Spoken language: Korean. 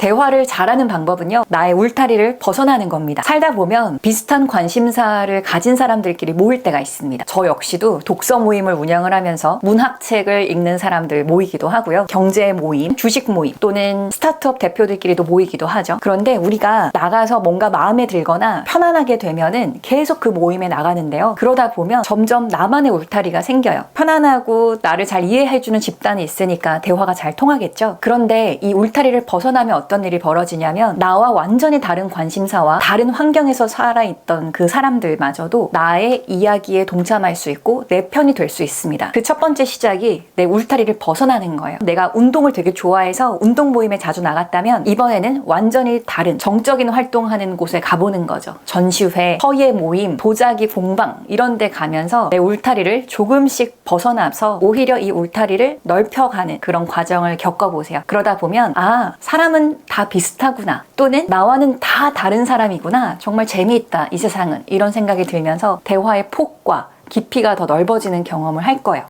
대화를 잘하는 방법은요, 나의 울타리를 벗어나는 겁니다. 살다 보면 비슷한 관심사를 가진 사람들끼리 모일 때가 있습니다. 저 역시도 독서 모임을 운영을 하면서 문학책을 읽는 사람들 모이기도 하고요. 경제 모임, 주식 모임 또는 스타트업 대표들끼리도 모이기도 하죠. 그런데 우리가 나가서 뭔가 마음에 들거나 편안하게 되면은 계속 그 모임에 나가는데요. 그러다 보면 점점 나만의 울타리가 생겨요. 편안하고 나를 잘 이해해주는 집단이 있으니까 대화가 잘 통하겠죠. 그런데 이 울타리를 벗어나면 어떤 일이 벌어지냐면 나와 완전히 다른 관심사와 다른 환경에서 살아있던 그 사람들마저도 나의 이야기에 동참할 수 있고 내 편이 될 수 있습니다. 그 첫 번째 시작이 내 울타리를 벗어나는 거예요. 내가 운동을 되게 좋아해서 운동 모임에 자주 나갔다면 이번에는 완전히 다른 정적인 활동하는 곳에 가보는 거죠. 전시회, 허예 모임, 도자기 공방 이런 데 가면서 내 울타리를 조금씩 벗어나서 오히려 이 울타리를 넓혀가는 그런 과정을 겪어보세요. 그러다 보면 아 사람은 다 비슷하구나. 또는 나와는 다 다른 사람이구나. 정말 재미있다 이 세상은. 이런 생각이 들면서 대화의 폭과 깊이가 더 넓어지는 경험을 할 거예요.